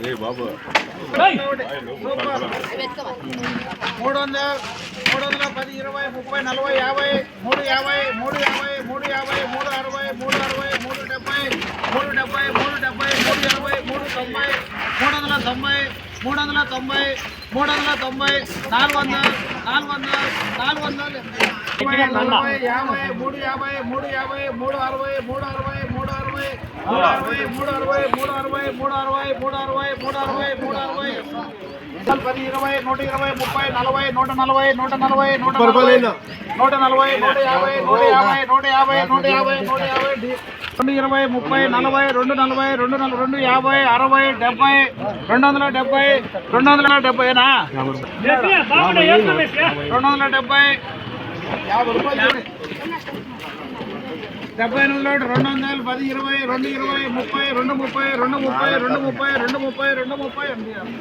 ఏ బాబు. మూడు వందల మూడు వందల పది ఇరవై ముప్పై నలభై యాభై మూడు యాభై మూడు యాభై మూడు యాభై మూడు అరవై మూడు అరవై మూడు డెబ్బై మూడు డెబ్బై మూడు డెబ్బై మూడు ఎనభై మూడు తొంభై మూడు వందల తొంభై మూడు వందల తొంభై మూడు వందల తొంభై నాలుగు వందలు నాలుగు వందలు నాలుగు వందలు యాభై మూడు యాభై మూడు యాభై మూడు అరవై మూడు అరవై మూడు అరవై మూడు అరవై మూడు అరవై మూడు అరవై మూడు అరవై మూడు అరవై మూడు అరవై పది ఇరవై నూట ఇరవై ముప్పై నలభై నూట నలభై నూట నలభై నూట నలభై. నూట నలభై నూట యాభై నూట యాభై నూట యాభై నూట యాభై నూట యాభై. రెండు ఇరవై ముప్పై నలభై రెండు నలభై రెండు నలభై రెండు యాభై అరవై డెబ్బై రెండు వందల డెబ్బై రెండు వందల డెబ్బైనా? రెండు వందల డెబ్బై. యాభై రూపాయలు డెబ్బై ఎనిమిది రెండు వందలు పది ఇరవై రెండు ఇరవై ముప్పై రెండు ముప్పై రెండు ముప్పై రెండు ముప్పై రెండు ముప్పై రెండు ముప్పై ఎనిమిది.